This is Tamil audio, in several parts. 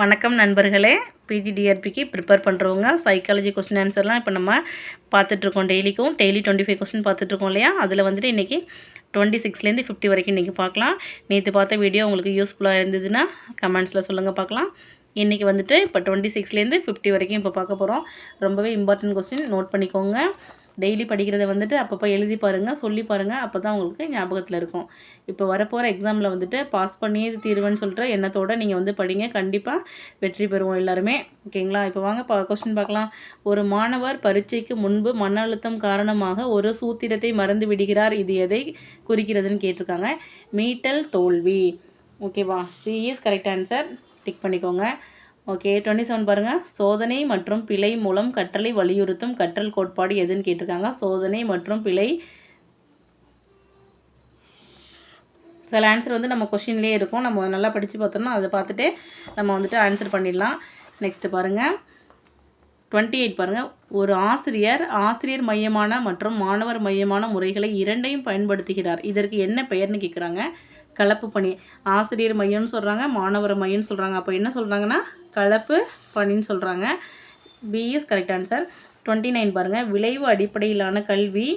வணக்கம் நண்பர்களே. பிஜிடிஆர்பிக்கு ப்ரிப்பேர் பண்ணுறவங்க சைக்காலஜி கொஸ்டின் ஆன்சர்லாம் இப்போ நம்ம பார்த்துட்ருக்கோம் டெய்லிக்கும். டெய்லி டுவெண்ட்டி ஃபைவ் கொஸ்டின் பார்த்துட்ருக்கோம் இல்லையா? அதில் வந்துட்டு இன்றைக்கி டுவெண்ட்டி சிக்ஸ்லேருந்து ஃபிஃப்டி வரைக்கும் இன்றைக்கி பார்க்கலாம். நேற்று பார்த்த வீடியோ உங்களுக்கு யூஸ்ஃபுல்லாக இருந்ததுன்னா கமெண்ட்ஸில் சொல்லுங்கள் பார்க்கலாம். இன்றைக்கி வந்துட்டு இப்போ டுவெண்ட்டி சிக்ஸ்லேருந்து ஃபிஃப்டி வரைக்கும் இப்போ பார்க்க போகிறோம் ரொம்பவே இம்பார்ட்டன்ட் கொஸ்டின் நோட் பண்ணிக்கோங்க. டெய்லி படிக்கிறத வந்துட்டு அப்பப்போ எழுதி பாருங்கள் சொல்லி பாருங்கள் அப்போ தான் உங்களுக்கு ஞாபகத்தில் இருக்கும். இப்போ வரப்போகிற எக்ஸாமில் வந்துட்டு பாஸ் பண்ணியே தீருவேன்னு சொல்கிற எண்ணத்தோடு நீங்கள் வந்து படிங்க. கண்டிப்பாக வெற்றி பெறுவோம் எல்லாருமே. ஓகேங்களா இப்போ வாங்க பா கொஸ்டின் பார்க்கலாம். ஒரு மாணவர் பரீட்சைக்கு முன்பு மன அழுத்தம் காரணமாக ஒரு சூத்திரத்தை மறந்து விடுகிறார். இது எதை குறிக்கிறதுன்னு கேட்டிருக்காங்க. மீட்டல் தோல்வி. ஓகேவா C is correct answer tick பண்ணிக்கோங்க. ஓகே டுவெண்ட்டி செவன் பாருங்கள் சோதனை மற்றும் பிழை மூலம் கற்றலை வலியுறுத்தும் கற்றல் கோட்பாடு எதுன்னு கேட்டிருக்காங்க. சோதனை மற்றும் பிழை. சில ஆன்சர் வந்து நம்ம கொஷின்லேயே இருக்கும். நம்ம நல்லா படித்து பார்த்தோம்னா அதை பார்த்துட்டு நம்ம வந்துட்டு ஆன்சர் பண்ணிடலாம். நெக்ஸ்ட்டு பாருங்கள் டுவெண்ட்டி எயிட் பாருங்கள் ஒரு ஆசிரியர் ஆசிரியர் மையமான மற்றும் மாணவர் மையமான முறைகளை இரண்டையும் பயன்படுத்துகிறார். இதற்கு என்ன பெயர்னு கேட்குறாங்க கலப்பு பணி. ஆசிரியர் மையம்னு சொல்கிறாங்க மாணவர் மையம்னு சொல்கிறாங்க அப்போ என்ன சொல்கிறாங்கன்னா கலப்பு பணின்னு சொல்கிறாங்க B is correct answer twenty nine பாருங்கள் விளைவு அடிப்படையிலான கல்வி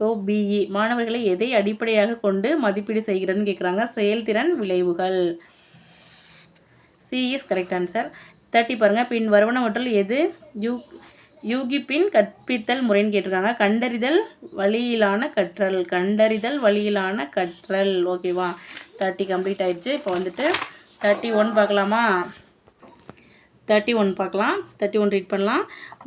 ஓ பிஇ மாணவர்களை எதை அடிப்படையாக கொண்டு மதிப்பீடு செய்கிறதுன்னு கேட்குறாங்க செயல்திறன் விளைவுகள். சிஇஸ் கரெக்ட் ஆன்சர் தேர்ட்டி பாருங்கள் பின் வருவனவற்றில் எது யூ யூகிப்பின் கற்பித்தல் முறைன்னு கேட்டிருக்காங்க. கண்டறிதல் வழியிலான கற்றல். கண்டறிதல் வழியிலான கற்றல். ஓகேவா தேர்ட்டி கம்ப்ளீட் ஆகிடுச்சு இப்போ வந்துட்டு தேர்ட்டி ஒன் பார்க்கலாமா? தேர்ட்டி ஒன் பார்க்கலாம். தேர்ட்டி ஒன் ரீட் பண்ணலாம்.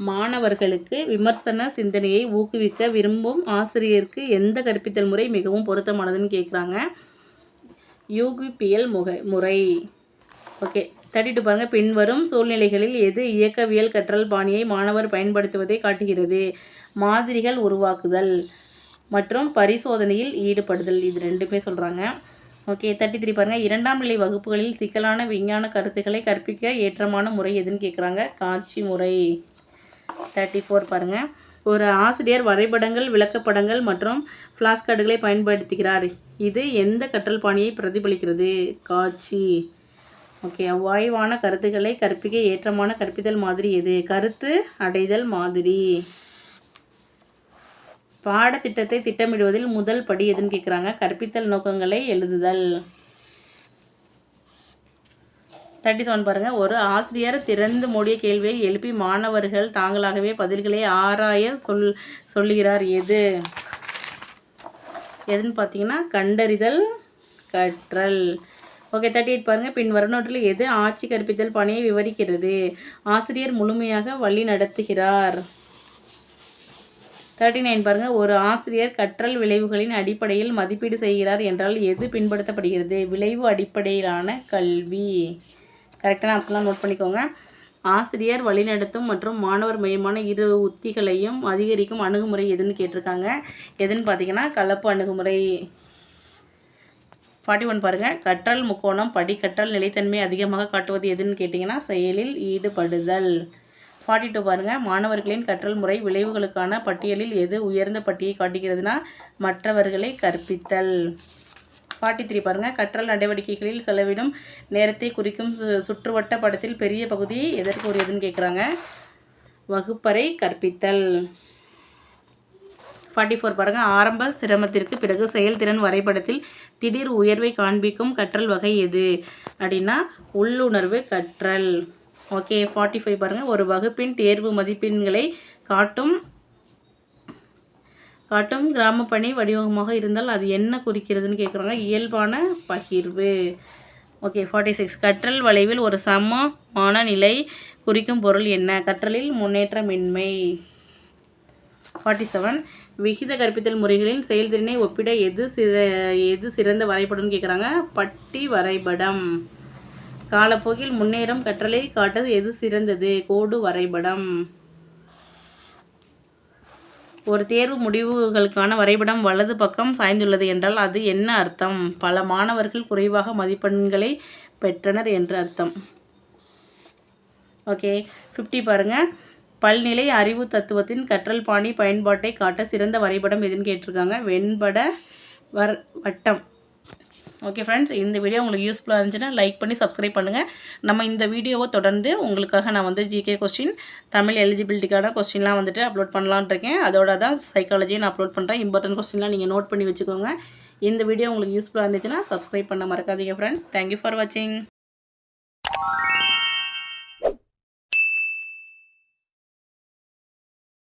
மாணவர்களுக்கு விமர்சன சிந்தனையை ஊக்குவிக்க விரும்பும் ஆசிரியருக்கு எந்த கற்பித்தல் முறை மிகவும் பொருத்தமானதுன்னு கேட்குறாங்க யூகிபிஎல் முக முறை. ஓகே தேர்ட்டி டூ பாருங்கள் பின்வரும் சூழ்நிலைகளில் எது இயக்கவியல் கற்றல் பாணியை மாணவர் பயன்படுத்துவதை காட்டுகிறது? மாதிரிகள் உருவாக்குதல் மற்றும் பரிசோதனையில் ஈடுபடுதல். இது ரெண்டுமே சொல்கிறாங்க ஓகே தேர்ட்டி த்ரீ பாருங்கள் இரண்டாம் நிலை வகுப்புகளில் சிக்கலான விஞ்ஞான கருத்துக்களை கற்பிக்க ஏற்றமான முறை எதுன்னு கேட்குறாங்க காட்சி முறை. தேர்ட்டி ஃபோர் பாருங்கள் ஒரு ஆசிரியர் வரைபடங்கள் விளக்கப்படங்கள் மற்றும் ஃப்ளாஷ் கார்டுகளை பயன்படுத்துகிறார். இது எந்த கற்றல் பாணியை பிரதிபலிக்கிறது? காட்சி. ஓகே அவ்வாய்வான கருத்துக்களை கற்பிக்க ஏற்றமான கற்பித்தல் மாதிரி எது? கருத்து அடைதல் மாதிரி. பாடத்திட்டத்தை திட்டமிடுவதில் முதல் படி எதுன்னு கேட்குறாங்க கற்பித்தல் நோக்கங்களை எழுதுதல். தேர்ட்டி செவன் பாருங்கள் ஒரு ஆசிரியர் திறந்து மூடிய கேள்வியை எழுப்பி மாணவர்கள் தாங்களாகவே பதில்களை ஆராய சொல் சொல்லுகிறார். எது? எதுன்னு பார்த்தீங்கன்னா கண்டறிதல் கற்றல். ஓகே தேர்ட்டி எயிட் பாருங்கள் பின் வரநோட்டில் எது ஆட்சி கற்பித்தல் பணியை விவரிக்கிறது? ஆசிரியர் முழுமையாக வழி நடத்துகிறார். தேர்ட்டி நைன் பாருங்கள் ஒரு ஆசிரியர் கற்றல் விளைவுகளின் அடிப்படையில் மதிப்பீடு செய்கிறார் என்றால் எது பின்படுத்தப்படுகிறது? விளைவு அடிப்படையிலான கல்வி. கரெக்டான ஆன்சர்லாம் நோட் பண்ணிக்கோங்க. ஆசிரியர் வழிநடத்தும் மற்றும் மாணவர் மையமான இரு உத்திகளையும் அதிகரிக்கும் அணுகுமுறை எதுன்னு கேட்டிருக்காங்க. எதுன்னு பார்த்தீங்கன்னா கலப்பு அணுகுமுறை. ஃபார்ட்டி ஒன் பாருங்கள் கற்றல் முக்கோணம் படிக்கற்றல் நிலைத்தன்மை அதிகமாக காட்டுவது எதுன்னு கேட்டிங்கன்னா செயலில் ஈடுபடுதல். ஃபார்ட்டி டூ பாருங்கள் மாணவர்களின் கற்றல் முறை விளைவுகளுக்கான பட்டியலில் எது உயர்ந்த பட்டியை காட்டுகிறதுனா மற்றவர்களை கற்பித்தல். ஃபார்ட்டி த்ரீ பாருங்கள் கற்றல் நடவடிக்கைகளில் செலவிடும் நேரத்தை குறிக்கும் சுற்றுவட்ட படத்தில் பெரிய பகுதி எதற்கு உரியதுன்னு கேட்குறாங்க வகுப்பறை கற்பித்தல். ஃபார்ட்டி ஃபோர் பாருங்கள் ஆரம்ப சிரமத்திற்கு பிறகு செயல்திறன் வரைபடத்தில் திடீர் உயர்வை காண்பிக்கும் கற்றல் வகை எது? அப்படின்னா உள்ளுணர்வு கற்றல். ஓகே ஃபார்ட்டி ஃபைவ் பாருங்கள் ஒரு வகுப்பின் தேர்வு மதிப்பெண்களை காட்டும் காட்டும் கிராம பணி வடிவமாக இருந்தால் அது என்ன குறிக்கிறதுன்னு கேட்குறாங்க இயல்பான பகிர்வு. ஓகே ஃபார்ட்டி சிக்ஸ் கற்றல் வளைவில் ஒரு சமமான நிலை குறிக்கும் பொருள் என்ன? கற்றலில் முன்னேற்றமின்மை. ஃபார்ட்டி செவன் விகித கற்பித்தல் முறைகளின் செயல்திறனை ஒப்பிட எது சிற எது சிறந்த வரைபடம்னு கேட்குறாங்க பட்டி வரைபடம். காலப்போக்கில் முன்னேறும் கற்றலை காட்டது எது சிறந்தது? கோடு வரைபடம். ஒரு தேர்வு முடிவுகளுக்கான வரைபடம் வலது பக்கம் சாய்ந்துள்ளது என்றால் அது என்ன அர்த்தம்? பல மாணவர்கள் குறைவாக மதிப்பெண்களை பெற்றனர் என்று அர்த்தம். ஓகே ஃபிஃப்டி பாருங்கள் பல்நிலை அறிவு தத்துவத்தின் கற்றல் பாணி பயன்பாட்டை காட்ட சிறந்த வரைபடம் எதுன்னு கேட்டிருக்காங்க. வெண்பட வர் வட்டம். ஓகே ஃப்ரெண்ட்ஸ் இந்த வீடியோ உங்களுக்கு யூஸ்ஃபுல்லாக இருந்துச்சுன்னா லைக் பண்ணி சப்ஸ்கிரைப் பண்ணுங்கள் நம்ம இந்த வீடியோவை தொடர்ந்து உங்களுக்காக நான் வந்து ஜிகே கொஸ்டின் தமிழ் எலிஜிபிலிட்டிக்கான கொஸ்டின்லாம் வந்துட்டு அப்லோட் பண்ணலான் இருக்கேன். அதோட தான் சைக்காலஜியை நான் அப்லோட் பண்ணுறேன் இம்பார்ட்டன்ட் கொஸ்டின்லாம் நீங்கள் நோட் பண்ணி வச்சுக்கோங்க. இந்த வீடியோ உங்களுக்கு யூஸ்ஃபுல்லாக இருந்துச்சுன்னா சப்ஸ்கிரைப் பண்ண மறக்காதீங்க ஃப்ரெண்ட்ஸ் தேங்க்யூ ஃபார் வாட்சிங்